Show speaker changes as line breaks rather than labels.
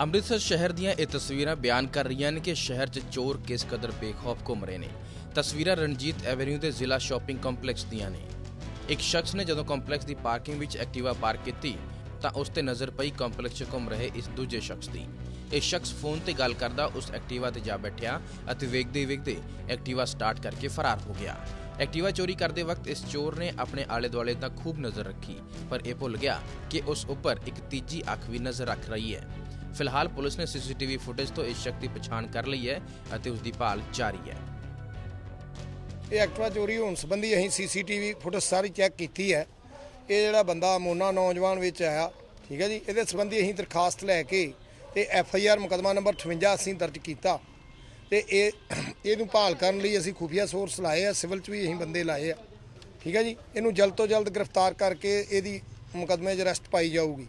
ਅੰਮ੍ਰਿਤਸਰ ਸ਼ਹਿਰ ਦੀਆਂ ਇਹ ਤਸਵੀਰਾਂ ਬਿਆਨ ਕਰ ਰਹੀਆਂ ਨੇ ਕਿ ਸ਼ਹਿਰ 'ਚ ਚੋਰ ਕਿਸ ਕਦਰ ਬੇਖੌਫ ਘੁੰਮ ਰਹੇ ਨੇ। ਤਸਵੀਰਾਂ ਰਣਜੀਤ ਐਵੇਨਿਊ ਦੇ ਜ਼ਿਲ੍ਹਾ ਸ਼ਾਪਿੰਗ ਕੰਪਲੈਕਸ ਦੀਆਂ ਨੇ। ਇੱਕ ਸ਼ਖਸ ਨੇ ਜਦੋਂ ਕੰਪਲੈਕਸ ਦੀ ਪਾਰਕਿੰਗ ਵਿੱਚ ਐਕਟਿਵਾ ਪਾਰਕ ਕੀਤੀ, ਤਾਂ ਉਸ ਤੇ ਨਜ਼ਰ ਪਈ ਕੰਪਲੈਕਸ 'ਚ ਘੁੰਮ ਰਹੇ ਇਸ ਦੂਜੇ ਸ਼ਖਸ ਦੀ। ਇਹ ਸ਼ਖਸ ਫੋਨ ਤੇ ਗੱਲ ਕਰਦਾ ਉਸ ਐਕਟਿਵਾ ਤੇ ਜਾ ਬੈਠਿਆ ਅਤੇ ਵੇਖਦੇ ਵੇਖਦੇ ਐਕਟਿਵਾ ਸਟਾਰਟ ਕਰਕੇ ਫਰਾਰ ਹੋ ਗਿਆ। ਐਕਟਿਵਾ ਚੋਰੀ ਕਰਦੇ ਵਕਤ ਇਸ ਚੋਰ ਨੇ ਆਪਣੇ ਆਲੇ ਦੁਆਲੇ ਤਾਂ ਖੂਬ ਨਜ਼ਰ ਰੱਖੀ, ਪਰ ਇਹ ਭੁੱਲ ਗਿਆ ਕਿ ਉਸ ਉੱਪਰ ਇੱਕ ਤੀਜੀ ਅੱਖ ਵੀ ਨਜ਼ਰ ਰੱਖ ਰਹੀ ਹੈ। ਫਿਲਹਾਲ ਪੁਲਿਸ ਨੇ ਸੀਸੀਟੀਵੀ ਫੁਟੇਜ ਤੋਂ ਇਸ ਸ਼ਖਸ ਦੀ ਪਛਾਣ ਕਰ ਲਈ ਹੈ ਅਤੇ ਉਸ ਦੀ ਭਾਲ ਜਾਰੀ ਹੈ।
ਇਹ ਐਕਟਿਵਾ ਚੋਰੀ ਹੋਣ ਸੰਬੰਧੀ ਅਸੀਂ ਸੀਸੀਟੀਵੀ ਫੁਟੇਜ ਸਾਰੀ ਚੈੱਕ ਕੀਤੀ ਹੈ। ਇਹ ਜਿਹੜਾ ਬੰਦਾ ਮੋਨਾ ਨੌਜਵਾਨ ਵਿੱਚ ਆਇਆ, ਠੀਕ ਹੈ ਜੀ? ਇਹਦੇ ਸੰਬੰਧੀ ਅਸੀਂ ਦਰਖਾਸਤ ਲੈ ਕੇ ਤੇ ਐਫ ਆਈ ਆਰ ਮੁਕਦਮਾ ਨੰਬਰ 58 ਅਸੀਂ ਦਰਜ ਕੀਤਾ। ਤੇ ਇਹ ਇਹਨੂੰ ਭਾਲ ਕਰਨ ਲਈ ਅਸੀਂ ਖੁਫੀਆ ਸੋਰਸ ਲਾਏ ਆ, ਸਿਵਲ 'ਚ ਵੀ ਅਸੀਂ ਬੰਦੇ ਲਾਏ ਆ, ਠੀਕ ਹੈ ਜੀ? ਇਹਨੂੰ ਜਲਦ ਤੋਂ ਜਲਦ ਗ੍ਰਿਫਤਾਰ ਕਰਕੇ ਇਹਦੀ ਮੁਕਦਮੇ 'ਚ ਅਰੈਸਟ ਪਾਈ ਜਾਊਗੀ।